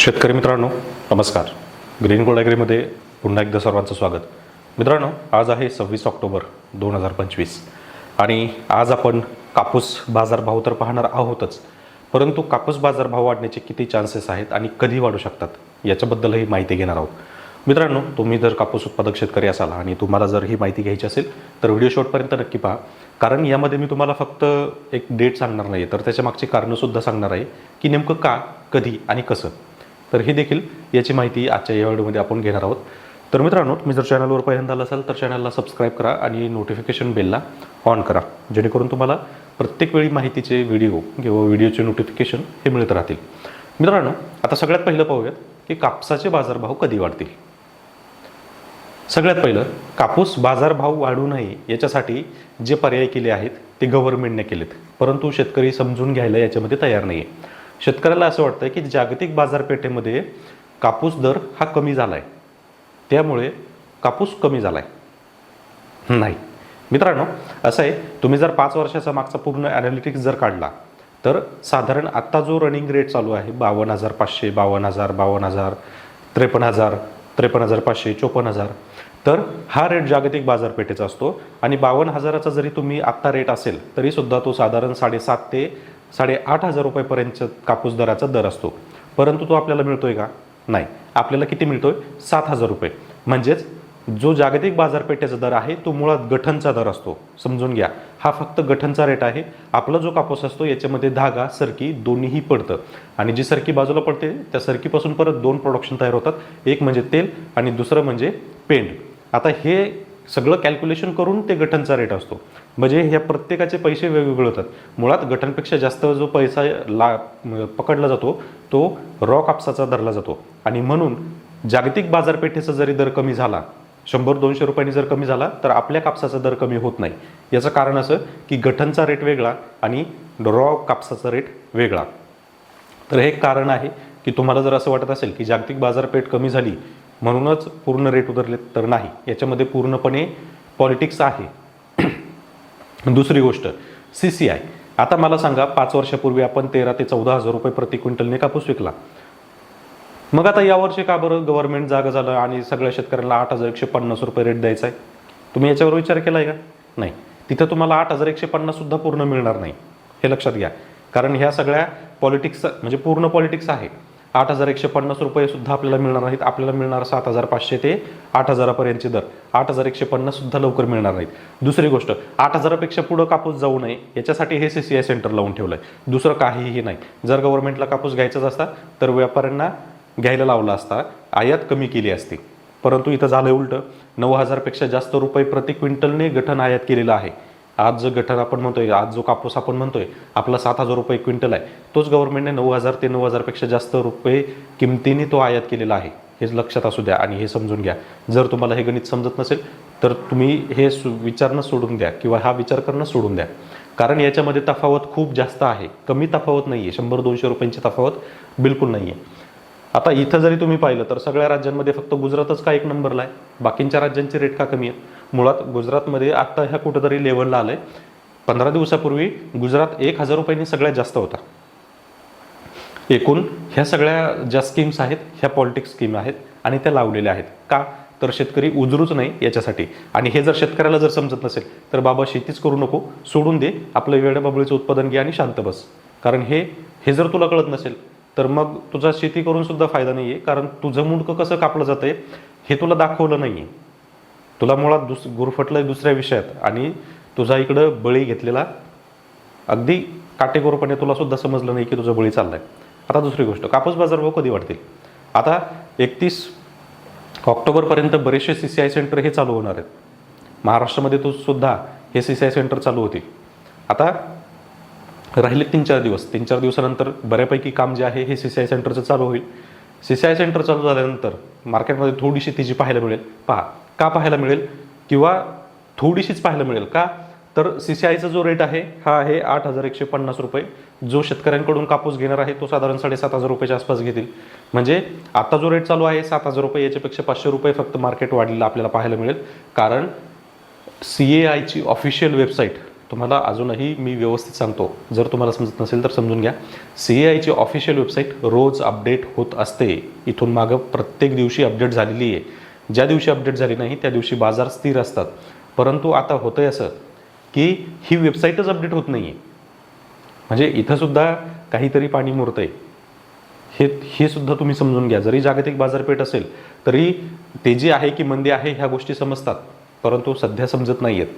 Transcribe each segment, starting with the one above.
शेतकरी मित्रांनो नमस्कार. ग्रीन गोल्ड ॲग्रीमध्ये पुन्हा एकदा सर्वांचं स्वागत. मित्रांनो आज आहे सव्वीस ऑक्टोबर दोन हजार पंचवीस आणि आज आपण कापूस बाजारभाव तर पाहणार आहोतच परंतु कापूस बाजारभाव वाढण्याचे किती चान्सेस आहेत आणि कधी वाढू शकतात याच्याबद्दलही माहिती घेणार आहोत. मित्रांनो तुम्ही जर कापूस उत्पादक शेतकरी असाल आणि तुम्हाला जर ही माहिती घ्यायची असेल तर व्हिडिओ शॉर्टपर्यंत नक्की पहा. कारण यामध्ये मी तुम्हाला फक्त एक डेट सांगणार नाही तर त्याच्या मागची कारणंसुद्धा सांगणार आहे की नेमकं का कधी आणि कसं. तर ही देखील याची माहिती आजच्या या व्हिडिओमध्ये आपण घेणार आहोत. तर मित्रांनो तुम्ही जर चॅनलवर पहिल्यांदा आला असाल तर चॅनलला सबस्क्राईब करा आणि नोटिफिकेशन बेलला ऑन करा. जेणेकरून तुम्हाला प्रत्येक वेळी माहितीचे व्हिडिओ किंवा व्हिडिओचे नोटिफिकेशन हे मिळत राहतील. मित्रांनो आता सगळ्यात पहिलं पाहूयात की कापसाचे बाजारभाव कधी वाढतील? सगळ्यात पहिलं कापूस बाजारभाव वाढू नये याच्यासाठी जे पर्याय केले आहेत ते गव्हर्नमेंटने केलेत. परंतु शेतकरी समजून घ्यायला याच्यामध्ये तयार नाही आहे शेतकऱ्याला असं वाटतं की जागतिक बाजारपेठेमध्ये कापूस दर हा कमी झाला आहे त्यामुळे कापूस कमी झाला आहे नाही. मित्रांनो असं आहे तुम्ही जर पाच वर्षाचा मागचा पूर्ण ॲनालिटिक्स जर काढला तर साधारण आत्ता जो रनिंग रेट चालू आहे बावन्न हजार पाचशे बावन्न हजार बावन्न हजार त्रेपन्न हजार त्रेपन्न हजार पाचशे चोपन्न हजार तर हा रेट जागतिक बाजारपेठेचा असतो. आणि बावन्न हजाराचा जरी तुम्ही आत्ता रेट असेल तरीसुद्धा तो साधारण साडेसात ते साडेआठ हजार रुपयेपर्यंत कापूस दराचा दर असतो. परंतु तो आपल्याला मिळतोय का? नाही. आपल्याला किती मिळतोय? सात हजार रुपये. म्हणजेच जो जागतिक बाजारपेठेचा दर आहे तो मुळात गठनचा दर असतो. समजून घ्या. हा फक्त गठनचा रेट आहे. आपला जो कापूस असतो याच्यामध्ये धागा सरकी दोन्हीही पडतं. आणि जी सरकी बाजूला पडते त्या सरकीपासून परत दोन प्रोडक्शन तयार होतात. एक म्हणजे तेल आणि दुसरं म्हणजे पेंड आता हे सगळं कॅल्क्युलेशन करून ते गठनचा रेट असतो. म्हणजे ह्या प्रत्येकाचे पैसे वेगवेगळे होतात. मुळात गठनपेक्षा जास्त जो पैसा ला पकडला जातो तो रॉ कापसाचा धरला जातो. आणि म्हणून जागतिक बाजारपेठेचा जरी दर कमी झाला शंभर दोनशे रुपयांनी जर कमी झाला तर आपल्या कापसाचा दर कमी होत नाही. याचं कारण असं की गठनचा रेट वेगळा आणि रॉ कापसाचा रेट वेगळा. तर हे एक कारण आहे की तुम्हाला जर असं वाटत असेल की जागतिक बाजारपेठ कमी झाली म्हणूनच पूर्ण रेट उतरले तर नाही. याच्यामध्ये पूर्णपणे पॉलिटिक्स आहे. दुसरी गोष्ट सी सी आय आता मला सांगा पाच वर्षापूर्वी आपण तेरा ते चौदा हजार रुपये प्रति क्विंटलने कापूस विकला. मग आता यावर्षी का बरं गव्हर्नमेंट जागा झालं आणि सगळ्या शेतकऱ्यांना आठ हजार एकशे पन्नास रुपये रेट द्यायचा आहे? तुम्ही याच्यावर विचार केला आहे का? नाही. तिथं तुम्हाला आठ हजार एकशे पन्नाससुद्धा पूर्ण मिळणार नाही. हे लक्षात घ्या. कारण ह्या सगळ्या पॉलिटिक्स म्हणजे पूर्ण पॉलिटिक्स आहे. आठ हजार एकशे पन्नास रुपये सुद्धा आपल्याला मिळणार नाहीत. आपल्याला मिळणार सात हजार पाचशे ते आठ हजारापर्यंतचे दर. आठ हजार एकशे पन्नास सुद्धा लवकर मिळणार नाहीत. दुसरी गोष्ट आठ हजारापेक्षा पुढं कापूस जाऊ नये याच्यासाठी हे सी सी आय सेंटर लावून ठेवलं आहे दुसरं काहीही नाही. जर गव्हर्नमेंटला कापूस घ्यायचाच असता तर व्यापाऱ्यांना घ्यायला लावला असता आयात कमी केली असती. परंतु इथं झालं उलटं. नऊ हजारपेक्षा जास्त रुपये प्रति क्विंटलने गठन आयात केलेलं आहे. आज जो गठर आपण म्हणतोय आज जो कापूस आपण म्हणतोय आपला सात हजार रुपये क्विंटल आहे तोच गव्हर्नमेंटने नऊ हजार ते नऊ हजारपेक्षा जास्त रुपये किमतीने तो आयात केलेला आहे. हे लक्षात असू द्या आणि हे समजून घ्या. जर तुम्हाला हे गणित समजत नसेल तर तुम्ही हे सु विचारणं सोडून द्या किंवा हा विचार करणं सोडून द्या. कारण याच्यामध्ये तफावत खूप जास्त आहे. कमी तफावत नाही आहे शंभर दोनशे रुपयांची तफावत बिलकुल नाही आहे आता इथं जरी तुम्ही पाहिलं तर सगळ्या राज्यांमध्ये फक्त गुजरातच का एक नंबरला आहे? बाकींच्या राज्यांचे रेट का कमी आहेत? मुळात गुजरातमध्ये आत्ता ह्या कुठंतरी लेवलला आलं आहे पंधरा दिवसापूर्वी गुजरात एक हजार रुपयांनी सगळ्यात जास्त होता. एकूण ह्या सगळ्या ज्या स्कीम्स आहेत ह्या पॉलिटिक्स स्कीम आहेत आणि त्या लावलेल्या आहेत. का? तर शेतकरी उजरूच नाही याच्यासाठी. आणि हे जर शेतकऱ्याला जर समजत नसेल तर बाबा शेतीच करू नको सोडून दे आपलं वेड्या बाबळीचं उत्पादन घे आणि शांत बस. कारण हे हे जर तुला कळत नसेल तर मग तुझा शेती करून सुद्धा फायदा नाही आहे कारण तुझं मुंडकं कसं कापलं जातंय हे तुला दाखवलं नाही आहे तुला मुळात दुस गुरफटलं दुसऱ्या विषयात आणि तुझा इकडं बळी घेतलेला अगदी काटेकोरपणे तुला सुद्धा समजलं नाही की तुझा बळी चाललाय. आता दुसरी गोष्ट कापूस बाजारभाव कधी वाढतील? आता एकतीस ऑक्टोबरपर्यंत बरेचसे सी सी आय सेंटर हे चालू होणार आहेत. महाराष्ट्रामध्ये तो सुद्धा हे सी सी आय सेंटर चालू होतील. आता राहिले तीन चार दिवस तीन चार दिवसानंतर बऱ्यापैकी काम जे आहे हे सी सी आय सेंटरचं चालू होईल. सी सी आय सेंटर चालू झाल्यानंतर मार्केटमध्ये थोडीशी तिची पाहायला मिळेल. पहा का पाहायला मिळेल? किंवा थोडीशीच पाहायला मिळेल का? तर सी सी आयचा जो रेट आहे हा आहे आठ हजार एकशे पन्नास रुपये. जो शेतकऱ्यांकडून कापूस घेणार आहे तो साधारण साडेसात हजार रुपयाच्या आसपास घेतील. म्हणजे आता जो रेट चालू आहे सात हजार रुपये याच्यापेक्षा पाचशे रुपये फक्त मार्केट वाढलेलं आपल्याला पाहायला मिळेल. कारण सी ए आयची ऑफिशियल वेबसाईट तुम्हाला अजूनही मी व्यवस्थित सांगतो. जर तुम्हाला समजत नसेल तर समजून घ्या. सी ए आयची ऑफिशियल वेबसाईट रोज अपडेट होत असते. इथून मागं प्रत्येक दिवशी अपडेट झालेली आहे. ज्या दिवशी अपडेट झाली नाही त्या दिवशी बाजार स्थिर असतात. परंतु आता होतंय असं की ही वेबसाईटच अपडेट होत नाही आहे म्हणजे इथंसुद्धा काहीतरी पाणी मुरतंय. हे हे सुद्धा तुम्ही समजून घ्या. जरी जागतिक बाजारपेठ असेल तरी तेजी आहे की मंदी आहे ह्या गोष्टी समजतात. परंतु सध्या समजत नाही आहेत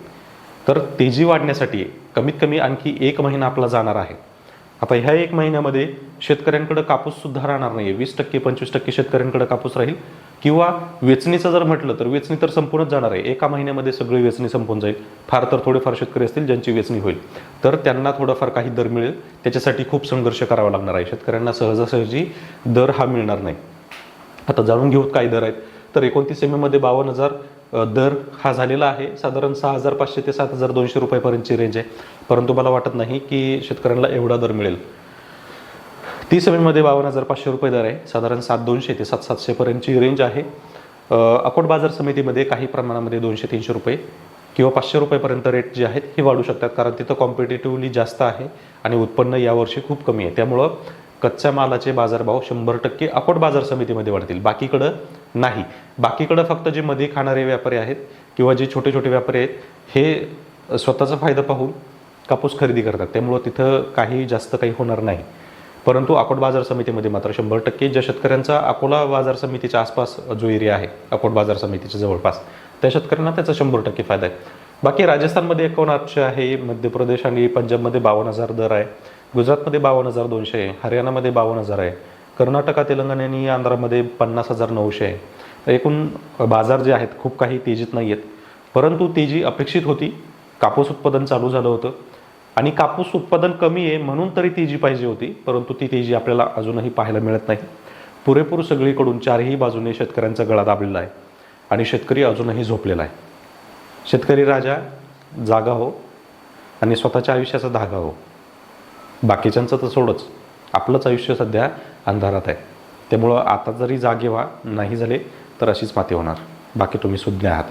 तर तेजी वाढण्यासाठी कमीत कमी आणखी एक महिना आपला जाणार आहे. आता ह्या एक महिन्यामध्ये शेतकऱ्यांकडे कापूससुद्धा राहणार नाही वीस टक्के पंचवीस टक्के शेतकऱ्यांकडे कापूस राहील. किंवा वेचणीचं जर म्हटलं तर वेचणी तर संपूर्णच जाणार आहे. एका महिन्यामध्ये सगळी वेचणी संपून जाईल. फार तर थोडेफार शेतकरी असतील ज्यांची वेचणी होईल. तर त्यांना थोडंफार काही दर मिळेल. त्याच्यासाठी खूप संघर्ष करावा लागणार आहे. शेतकऱ्यांना सहजासहजी दर हा मिळणार नाही. आता जाणून घेऊत काय दर आहेत. तर एकोणतीस एम एमध्ये बावन्न हजार दर हा झालेला आहे. साधारण सहा हजार पाचशे ते सात हजार दोनशे रुपयापर्यंतची रेंज आहे. परंतु मला वाटत नाही की शेतकऱ्यांना एवढा दर मिळेल. तीस एम बावन्न हजार पाचशे रुपये दर आहे. साधारण सात दोनशे ते सात सातशेपर्यंतची रेंज आहे. अकोट बाजार समितीमध्ये काही प्रमाणामध्ये दोनशे तीनशे रुपये किंवा पाचशे रुपयेपर्यंत रेट जे आहेत हे वाढू शकतात. कारण तिथं कॉम्पिटेटिव्हली जास्त आहे आणि उत्पन्न यावर्षी खूप कमी आहे. त्यामुळं कच्च्या मालाचे बाजारभाव शंभर टक्के अकोट बाजार समितीमध्ये वाढतील. बाकीकडं नाही. बाकीकडं फक्त जे मध्ये खाणारे व्यापारी आहेत किंवा जे छोटे छोटे व्यापारी आहेत हे स्वतःचा फायदा पाहून कापूस खरेदी करतात. त्यामुळं तिथं काही जास्त काही होणार नाही. परंतु अकोट बाजार समितीमध्ये मात्र शंभर टक्के ज्या शेतकऱ्यांचा अकोला बाजार समितीच्या आसपास जो एरिया आहे अकोट बाजार समितीच्या जवळपास त्या शेतकऱ्यांना त्याचा शंभर टक्के फायदा आहे. बाकी राजस्थानमध्ये एकावन्न आठशे आहे मध्य प्रदेश आणि पंजाबमध्ये बावन्न हजार दर आहे गुजरातमध्ये बावन्न हजार दोनशे आहे हरियाणामध्ये बावन्न हजार आहे कर्नाटका तेलंगणा आणि आंध्रामध्ये पन्नास हजार नऊशे आहे. एकूण बाजार जे आहेत खूप काही तेजीत नाही आहेत परंतु तेजी अपेक्षित होती कापूस उत्पादन चालू झालं होतं आणि कापूस उत्पादन कमी आहे म्हणून तरी तेजी पाहिजे होती परंतु ती तेजी आपल्याला अजूनही पाहायला मिळत नाही. पुरेपूर सगळीकडून चारही बाजूने शेतकऱ्यांचा गळा दाबलेला आहे आणि शेतकरी अजूनही झोपलेला आहे. शेतकरी राजा जागा हो आणि स्वतःच्या आयुष्याचा धागा हो. बाकीच्यांचं तर सोडच. आपलंच आयुष्य सध्या अंधारात आहे. त्यामुळं आता जरी जागे व्हा नाही झाले तर अशीच माती होणार. बाकी तुम्ही सुज्ञ आहात.